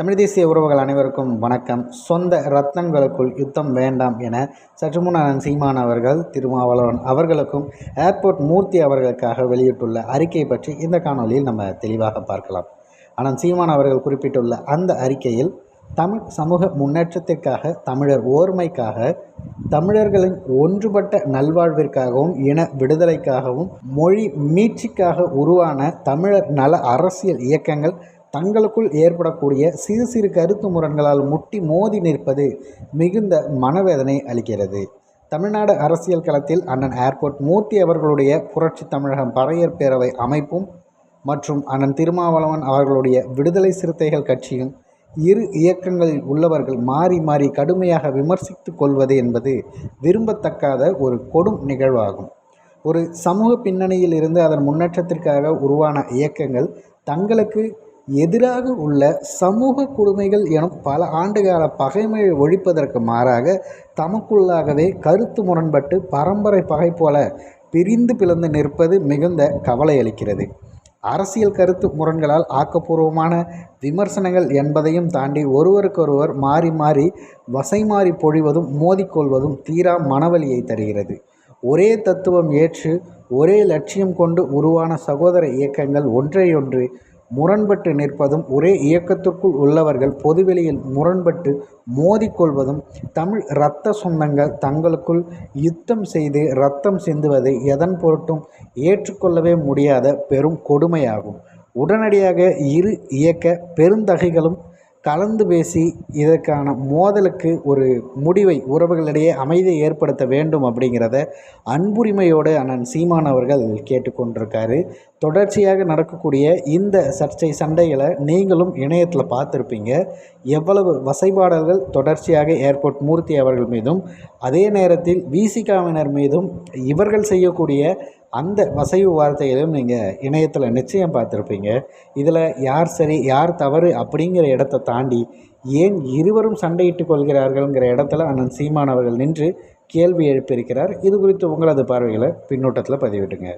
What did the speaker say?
தமிழ் தேசிய உறவுகள் அனைவருக்கும் வணக்கம். சொந்த ரத்னங்களுக்குள் யுத்தம் வேண்டாம் என சற்று முன் சீமான் அவர்கள் திருமாவளவன் அவர்களுக்கும் ஏர்போர்ட் மூர்த்தி அவர்களுக்காக வெளியிட்டுள்ள அறிக்கை பற்றி இந்த காணொலியில் நம்ம தெளிவாக பார்க்கலாம். ஆனால் சீமான் அவர்கள் குறிப்பிட்டுள்ள அந்த அறிக்கையில் தமிழ் சமூக முன்னேற்றத்திற்காக தமிழர் ஓர்மைக்காக தமிழர்களின் ஒன்றுபட்ட நல்வாழ்விற்காகவும் இன விடுதலைக்காகவும் மொழி மீட்சிக்காக உருவான தமிழர் நல அரசியல் இயக்கங்கள் தங்களுக்குள் ஏற்படக்கூடிய சிறு சிறு கருத்து முரண்களால் முட்டி மோதி நிற்பது மிகுந்த மனவேதனை அளிக்கிறது. தமிழ்நாடு அரசியல் களத்தில் அண்ணன் ஏர்போர்ட் மூர்த்தி அவர்களுடைய புரட்சி தமிழகம் பறையர் பேரவை அமைப்பும் மற்றும் அண்ணன் திருமாவளவன் அவர்களுடைய விடுதலை சிறுத்தைகள் கட்சியும் இரு இயக்கங்களில் உள்ளவர்கள் மாறி மாறி கடுமையாக விமர்சித்து கொள்வது என்பது விரும்பத்தக்காத ஒரு கொடும் நிகழ்வாகும். ஒரு சமூக பின்னணியில் இருந்து அதன் முன்னேற்றத்திற்காக உருவான இயக்கங்கள் தங்களுக்கு எதிராக உள்ள சமூக கொடுமைகள் எனும் பல ஆண்டுகால பகைமையை ஒழிப்பதற்கு மாறாக தமக்குள்ளாகவே கருத்து முரண்பட்டு பரம்பரை பகை போல பிரிந்து பிளந்து நிற்பது மிகுந்த கவலை அளிக்கிறது. அரசியல் கருத்து முரண்களால் ஆக்கப்பூர்வமான விமர்சனங்கள் என்பதையும் தாண்டி ஒருவருக்கொருவர் மாறி மாறி வசை மாறி பொழிவதும் மோதிக்கொள்வதும் தீரா மனவலியை தருகிறது. ஒரே தத்துவம் ஏற்று ஒரே லட்சியம் கொண்டு உருவான சகோதர இயக்கங்கள் ஒன்றையொன்று முரண்பட்டு நிற்பதும் ஒரே இயக்கத்திற்குள் உள்ளவர்கள் பொதுவெளியில் முரண்பட்டு மோதிக்கொள்வதும் தமிழ் இரத்த சொந்தங்கள் தங்களுக்குள் யுத்தம் செய்து இரத்தம் சிந்துவதை எதன் பொருட்டும் ஏற்றுக்கொள்ளவே முடியாத பெரும் கொடுமையாகும். உடனடியாக இரு இயக்க பெருந்தகைகளும் கலந்து பேசி இதற்கான மோதலுக்கு ஒரு முடிவை உறவுகளிடையே அமைதியை ஏற்படுத்த வேண்டும் அப்படிங்கிறத அன்புரிமையோடு அண்ணன் சீமான் அவர்கள் கேட்டுக்கொண்டிருக்காரு. தொடர்ச்சியாக நடக்கக்கூடிய இந்த சர்ச்சை சண்டைகளை நீங்களும் இணையத்தில் பார்த்துருப்பீங்க. எவ்வளவு வசைபாடல்கள் தொடர்ச்சியாக ஏர்போர்ட் மூர்த்தி அவர்கள் மீதும் அதே நேரத்தில் விசிகாவினர் மீதும் இவர்கள் செய்யக்கூடிய அந்த வசைவு வார்த்தைகளையும் நீங்கள் இணையத்தில் நிச்சயம் பார்த்துருப்பீங்க. இதில் யார் சரி யார் தவறு அப்படிங்கிற இடத்த தாண்டி ஏன் இருவரும் சண்டையிட்டு கொள்கிறார்கள்ங்கிற இடத்துல அண்ணன் சீமான் அவர்கள் நின்று கேள்வி எழுப்பியிருக்கிறார். இது குறித்து உங்களது பார்வைகளை பின்னூட்டத்தில் பதிவிட்டுங்க